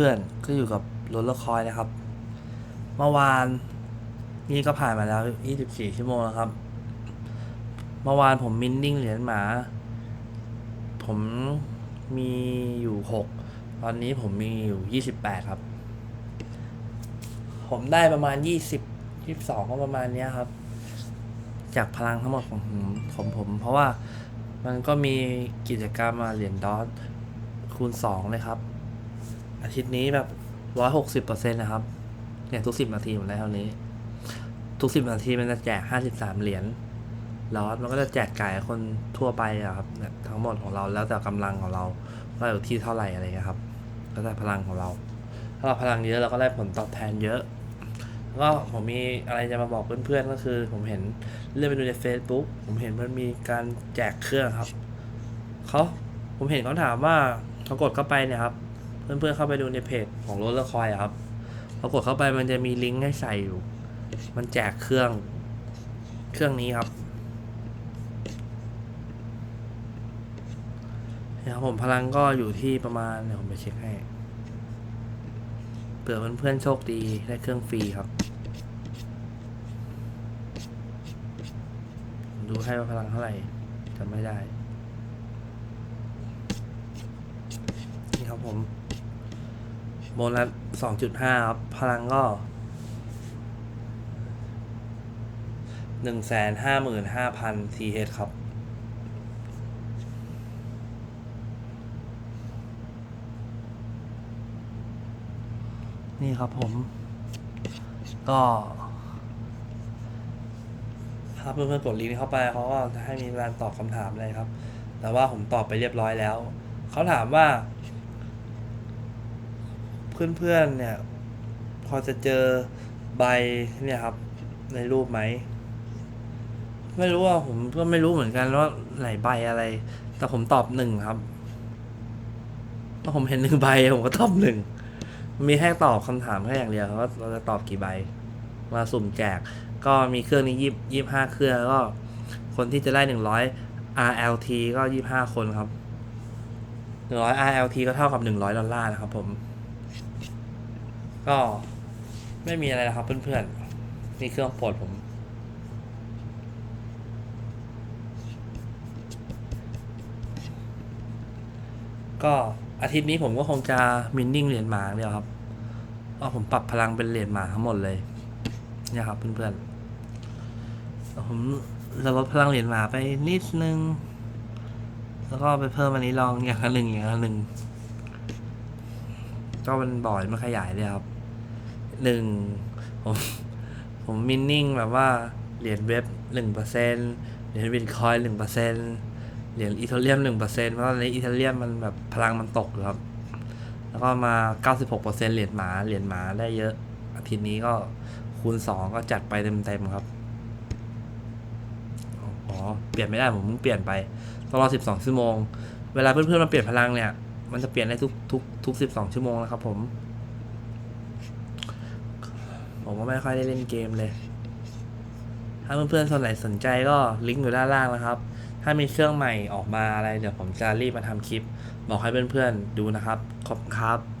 เพื่อนก็อยู่กับรถละคอยนะครับ เมื่อวานนี่ก็ผ่านมาแล้ว 24 ชั่วโมงแล้วครับ เมื่อวานผมมินดิ้งเหรียญหมา ผมมีอยู่ 6 ตอนนี้ผมมีอยู่ 28 ครับ ผมได้ประมาณ 20 22 ก็ประมาณนี้ครับ จากพลังทั้งหมดของผมของผม เพราะว่ามันก็มีกิจกรรมมาเหรียญดอทคูณ 2 เลยครับ อาทิตย์นี้แบบร้อยหกสิบเปอร์เซ็นต์นะครับ เนี่ยทุกสิบนาทีผมได้เท่านี้ ทุกสิบนาทีมันจะแจกห้าสิบสามเหรียญแล้วมันก็จะแจกไก่คนทั่วไปอะครับเนี่ยทั้งหมดของเราแล้วแต่กำลังของเราว่าอยู่ที่เท่าไหร่อะไรเงี้ยครับ แล้วแต่พลังของเรา ถ้าเราพลังเยอะเราก็ได้ผลตอบแทนเยอะ แล้วก็ผมมีอะไรจะมาบอกเพื่อนๆก็คือ ผมเห็นเลื่อนไปดูใน Facebook ผมเห็นมันมีการแจกเครื่องครับเขาผมเห็นเขาถามว่าเขากดเข้าไปเนี่ยครับ เพื่อนๆเข้าไปดูในเพจของรถละคอยครับพอกดเข้าไปมันจะมีลิงก์ให้ใส่อยู่ มันแจกเครื่องเครื่องนี้ครับนี่ครับผมพลังก็อยู่ที่ประมาณเดี๋ยวผมไปเช็คให้เผื่อเพื่อนๆโชคดีได้เครื่องฟรีครับ ดูให้ว่าพลังเท่าไหร่จำไม่ได้ นี่ครับผม โบนัสสองจุดห้าครับ พลังก็หนึ่งแสนห้าหมื่นห้าพันทีเฮดครับนี่ครับผม ก็ ถ้าเพื่อนๆกดลิงก์เข้าไปเขาก็จะให้มีการตอบคำถามเลยครับ แต่ว่าผมตอบไปเรียบร้อยแล้ว เขาถามว่า เพื่อนๆเนี่ย พอจะเจอใบเนี่ยครับ ในรูปไหม ไม่รู้ว่าผมก็ไม่รู้เหมือนกันว่าไหนใบอะไร แต่ผมตอบหนึ่งครับเพราผมเห็นหนึ่งใบผมก็ตอบหนึ่งมีแค่ตอบคำถามแค่อย่างเดียวว่าเราจะตอบกี่ใบ มาสุ่มแจก ก็มีเครื่องนี้ยี่ยี่ห้าเครื่องแล้วก็ คนที่จะได้หนึ่งร้อย RLT ก็ยี่ห้าคนครับหนึ่งร้อย RLT ก็เท่ากับหนึ่งร้อยดอลลาร์นะครับผม ก็ไม่มีอะไรนะครับเพื่อนๆนี่เครื่องโปรดผม ก็อาทิตย์นี้ผมก็คงจะมินนิ่งเหรียญหมาเดียวครับก็ผมปรับพลังเป็นเหรียญหมาทั้งหมดเลยเนี่ยครับเพื่อนๆผมจะลดพลังเหรียญหมาไปนิดนึง แล้วก็ไปเพิ่มอันนี้ลองอย่างละหนึ่งอย่างละหนึ่งก็มันบ่อยมันขยายเลยครับ หนึ่งผมผมมินนิ่งแบบว่าเหรียญเว็บหนึ่งเปอร์เซ็นเหรียญบิตคอยหนึ่งเปอร์เซ็นเหรียญอีเทเรียมหนึ่งเปอร์เซ็นเพราะตอนนี้อีเทเรียมมันแบบพลังมันตกครับ แล้วก็มาเก้าสิบหกเปอร์เซ็นเหรียญหมาเหรียญหมาได้เยอะ อาทิตย์นี้ก็คูณสองก็จัดไปเต็มๆครับอ๋อเปลี่ยนไม่ได้ผมเพิ่งเปลี่ยนไปต้องรอสิบสองชั่วโมง เวลาเพื่อนๆมาเปลี่ยนพลังเนี่ย มันจะเปลี่ยนได้ทุกทุกทุกสิบสองชั่วโมงนะครับผม ผมก็ไม่ค่อยได้เล่นเกมเลย ถ้าเพื่อนๆส่วนไหนสนใจก็ลิงก์อยู่ด้านล่างนะครับ ถ้ามีเครื่องใหม่ออกมาอะไรเดี๋ยวผมจะรีบมาทำคลิป บอกให้เพื่อนๆดูนะครับ ขอบคุณครับ